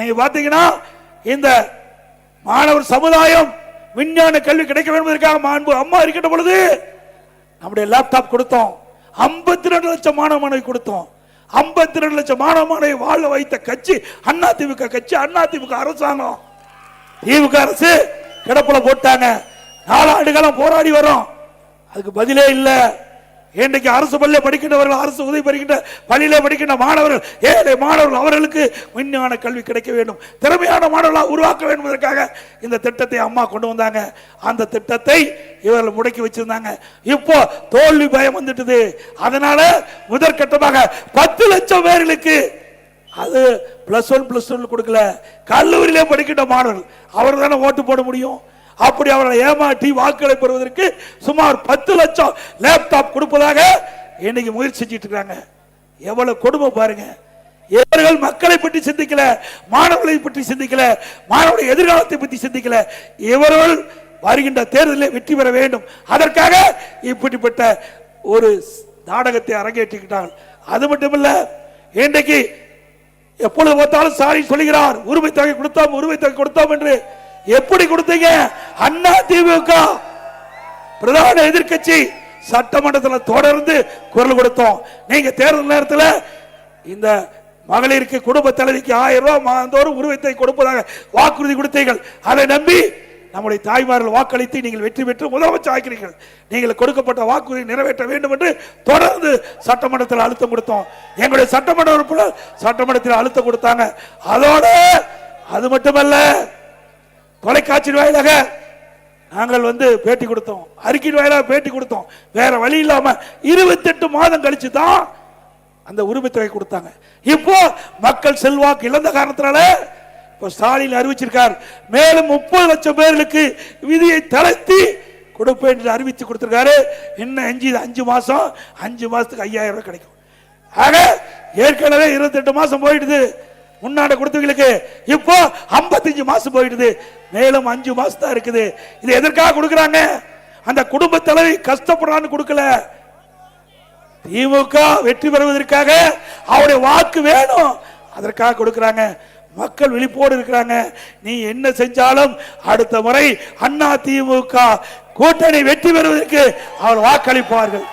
நீங்க பாத்தீங்கன்னா இந்த மாணவர் சமுதாயம் விஞ்ஞான கல்வி கிடைக்க வேண்டும் என்பதற்காக மாண்பு அம்மா இருக்கின்ற பொழுது நம்முடைய லேப்டாப் கொடுத்தோம். 52 ரெண்டு லட்சம் மாணவ மாணவி கொடுத்தோம். 52 ரெண்டு லட்சம் மாணவ மாணவி வாழ வைத்த கட்சி அண்ணா திமுக கட்சி அண்ணா திமுக அரசாங்கம். திமுக அரசு கிடப்புல போட்டாங்க. நாலாண்டு காலம் போராடி வரோம் அதுக்கு பதிலே இல்லை. இன்றைக்கு அரசு பள்ளியில் படிக்கின்றவர்கள் அரசு உதவி பெறுகின்ற பள்ளியில் படிக்கின்ற மாணவர்கள் ஏழை மாணவர்கள் அவர்களுக்கு விஞ்ஞான கல்வி கிடைக்க வேண்டும். திறமையான மாணவர்களாக உருவாக்க வேண்டும் என்பதற்காக இந்த திட்டத்தை அம்மா கொண்டு வந்தாங்க. அந்த திட்டத்தை இவர்கள் முடக்கி வச்சிருந்தாங்க. இப்போ தோல்வி பயம் வந்துட்டது. அதனால முதற்கட்டமாக பத்து லட்சம் பேர்களுக்கு அது பிளஸ் ஒன் பிளஸ் ஒன் கொடுக்கல. கல்லூரியிலே படிக்கின்ற மாணவர்கள் அவர் தானே ஓட்டு போட முடியும்? அப்படி அவர்களை ஏமாற்றி வாக்குகளை பெறுவதற்கு சுமார் பத்து லட்சம் லேப்டாப் கொடுப்பதாக இன்னைக்கு முயற்சி செஞ்சுட்டு இருக்காங்க. எவ்வளவு கொடுமை பாருங்க. இவர்கள் மக்களை பற்றி சிந்திக்கல மாணவர்களை பற்றி சிந்திக்கல மாணவருடைய எதிர்காலத்தை பற்றி சிந்திக்கல. இவர்கள் வருகின்ற தேர்தலில் வெற்றி பெற வேண்டும். அதற்காக இப்படிப்பட்ட ஒரு நாடகத்தை அரங்கேற்றிக்கிட்டார்கள். அது மட்டுமல்ல இன்றைக்கு எப்பொழுது பார்த்தாலும் சாரி சொல்லுகிறார். உரிமை தொகை கொடுத்தோம் உரிமை தொகை கொடுத்தோம் என்று எப்படி கொடுத்தீங்க? அண்ணா திமுக. பிரதான எதிர்க்கட்சி சட்டமன்றத்தில் தொடர்ந்து குரல் கொடுத்தோம். நீங்க தேர்தல் நேரத்தில் இந்த மகளிருக்கு குடும்ப தலைவிக்கு ஆயிரம் ரூபாய் மாதந்தோறும் உருவத்தை கொடுப்பதாக வாக்குறுதி கொடுத்தீர்கள். அதை நம்பி நம்முடைய தாய்மார்கள் வாக்களித்து நீங்கள் வெற்றி பெற்று முதலமைச்சர் ஆக்கிறீர்கள் நீங்கள் கொடுக்கப்பட்ட வாக்குறுதி நிறைவேற்ற வேண்டும் என்று தொடர்ந்து சட்டமன்றத்தில் அழுத்தம் கொடுத்தோம். எங்களுடைய சட்டமன்ற உறுப்பினர் சட்டமன்றத்தில் அழுத்தம் கொடுத்தாங்க. அதோட அது மட்டுமல்ல தொலைக்காட்சி வாயிலாக நாங்கள் வந்து பேட்டி கொடுத்தோம். அறிக்கை வாயிலாக பேட்டி கொடுத்தோம். வேற வழி இல்லாம இருபத்தெட்டு மாதம் கழிச்சு தான் அந்த உரிமைத்தொகை கொடுத்தாங்க. இப்போ மக்கள் செல்வாக்கு இழந்த காரணத்தினால இப்போ ஸ்டாலின் அறிவிச்சிருக்கார். மேலும் முப்பது லட்சம் பேர்களுக்கு விதியை தளர்த்தி கொடுப்பேன் என்று அறிவித்து கொடுத்திருக்காரு. இன்னும் அஞ்சு அஞ்சு மாசம் அஞ்சு மாசத்துக்கு ஐயாயிரம் ரூபாய் கிடைக்கும். ஆக ஏற்கனவே இருபத்தெட்டு மாசம் போயிடுது. முன்னாடி கொடுத்தவங்களுக்கு இப்போ 55 மாசம் போயிடுது. மேலும் அஞ்சு மாசம் தான் இருக்குது. இது எதற்காக கொடுக்கறாங்க? அந்த குடும்ப தலைவி கஷ்டப்படுறான்னு கொடுக்கல. திமுக வெற்றி பெறுவதற்காக அவருடைய வாக்கு வேணும். அதற்காக கொடுக்கறாங்க. மக்கள் விழிப்போடு இருக்கிறாங்க. நீ என்ன செஞ்சாலும் அடுத்த முறை அண்ணா திமுக கூட்டணி வெற்றி பெறுவதற்கு அவர் வாக்களிப்பார்கள்.